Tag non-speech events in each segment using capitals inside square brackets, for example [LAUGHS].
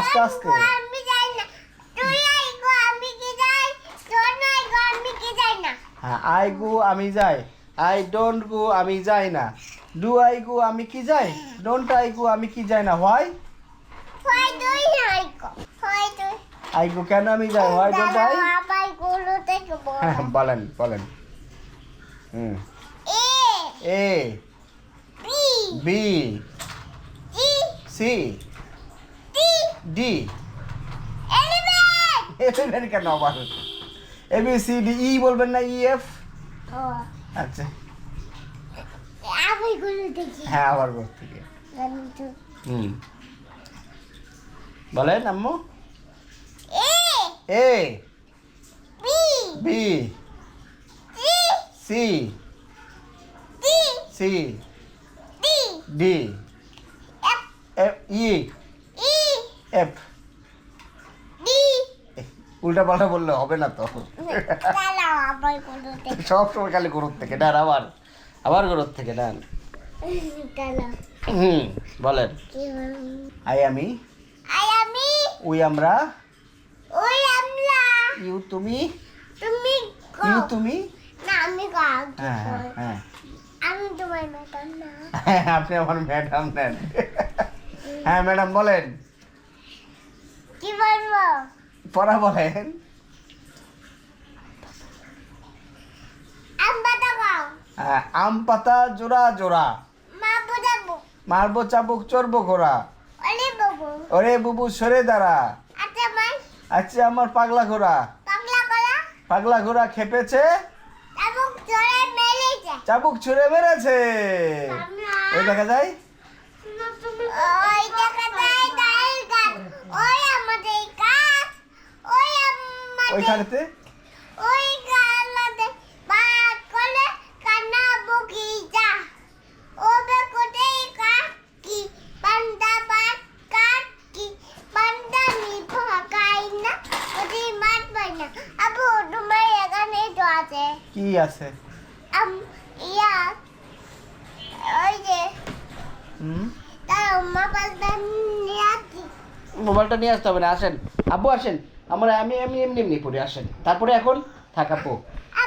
আস্তে না। হ্যাঁ আই গো আমি যাই। আই ডোন্ট গো আমি যাই না। ডু আই গো আমি কি যাই? ডোন্ট আই গো আমি কি যাই না? হোয়াই হয় হয় আই গো? কেন আমি যাই? হোয়াই ডোন্ট আই আবারগুলো থেকে বলেন বলেন। হুম। A A B C D eleven [LAUGHS] কেন আবার? A B C D E বলবেন না ই এফ আচ্ছা। হ্যাঁ আবার বল থেকে হুম। বলেন আম্মু। A B C C D D F E F D [LAUGHS] উল্টা পাল্টা বললে হবে না তো। সব সময় খালি গরুর থেকে ডান আবার। আবার গরুর থেকে ডান হুম বলেন। আই আমি আই আমি উই আমরা ওই আমলা ইউ তুমি তুমি ইউ তুমি না আমি কও হ্যাঁ হ্যাঁ হ্যাঁ। আমি তোমার মতন না। আপনি আমার ম্যাডাম নেন। হ্যাঁ ম্যাডাম বলেন। কি বলব? পড়া বলেন। আম্বা তো কও হ্যাঁ, আম পাতা জোড়া জোড়া। মা বুঝাবো মারবো চাবুক চড়বো ঘোড়া। বাবু। ওরে বুবু সরে দাঁড়া। আচ্ছা আচ্ছা আমার পাগলা ঘোড়া। পাগলা ঘোড়া? খেপেছে। তাবুক জোরে মেলেছে চাবুক ছুঁড়ে মেরেছে। ওই দেখা যায় ওই দেখা যায় দাঁড়ের গাছ ওই আমাদের গাছ ওই আমাদের ওইখানেতে? ওই গালাতে বাদ করে কান্না বগিচা ওবে কোটে কাকি পান্ডা বাদ কাকি পান্ডা নি ভাগাই না ওদি মাত পাই না আবু তোমার এখানে তো আছে। কি আছে? আম ইয়া ওই যে হুম? তার মা পাশে নিয়ে মোবাইলটা নিয়ে আসতে হবে না আসেন। আব্বু আসেন। আমরা আমি আমি এমনি এমনি পড়ে আসেন। তারপরে এখন থাকাবো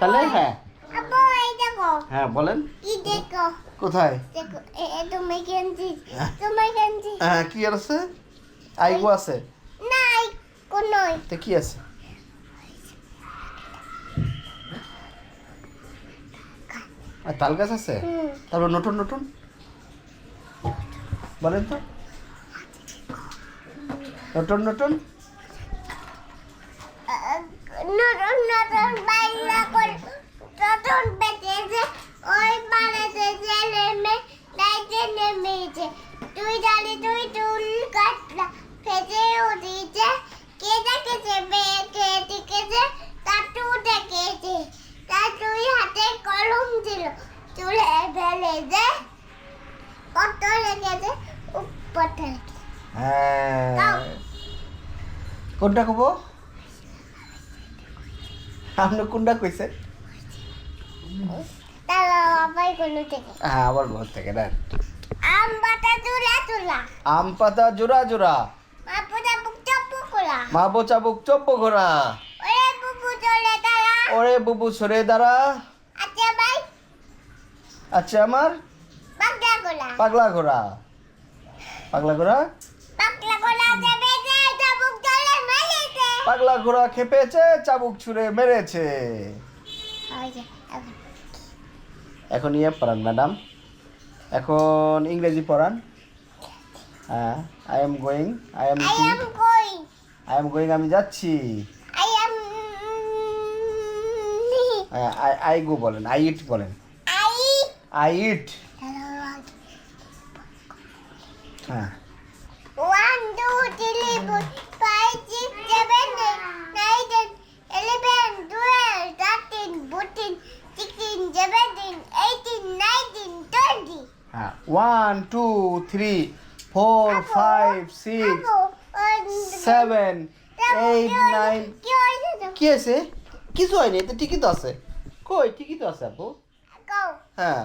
তাহলে হ্যাঁ। হ্যাঁ বলেন। কি দেখো। কোথায়? হ্যাঁ কি আর আছে? আইগো আছে তো কি আছে? আর তাল গাছ আছে? তারপর নতুন নতুন? বলেন তো। নতুন নতুন? ফেলেছে কত লেগেছে উপর থেকে হ্যাঁ। কোনটা কব আপনি কোনটা কইছে তারা আবার কোনো থেকে? হ্যাঁ আবার ঘর থেকে দেন। আম বাটা তুলা তুলা আম পাতা জোড়া জোড়া। মা পুজা বুক চপ্পু কোলা মা বোচা বুক চব্য ঘোড়া ওরে বুবু চলে ওরে বুবু সরে দাঁড়া। আচ্ছা আমার? পাগলা ঘোড়া। পাগলা ঘোড়া? পাগলা ঘোড়া খেপেছে চাবুক ছুঁড়ে মেরেছে। এখন। ইয়ে পড়ান ম্যাডাম। এখন ইংরেজি পড়ান। হ্যাঁ I am going I am I am going আমি যাচ্ছি। I am I I go বলেন আই ইট বলেন। আই ইট হ্যাঁ one two three four five six seven nine ten eleven twelve thirteen fourteen sixteen seventeen eighteen nineteen twenty হ্যাঁ। One two three four five six seven eight nine কি আছে কিছু হয়নি এতে ঠিকই তো আছে কই ঠিকই তো আছে আপু হ্যাঁ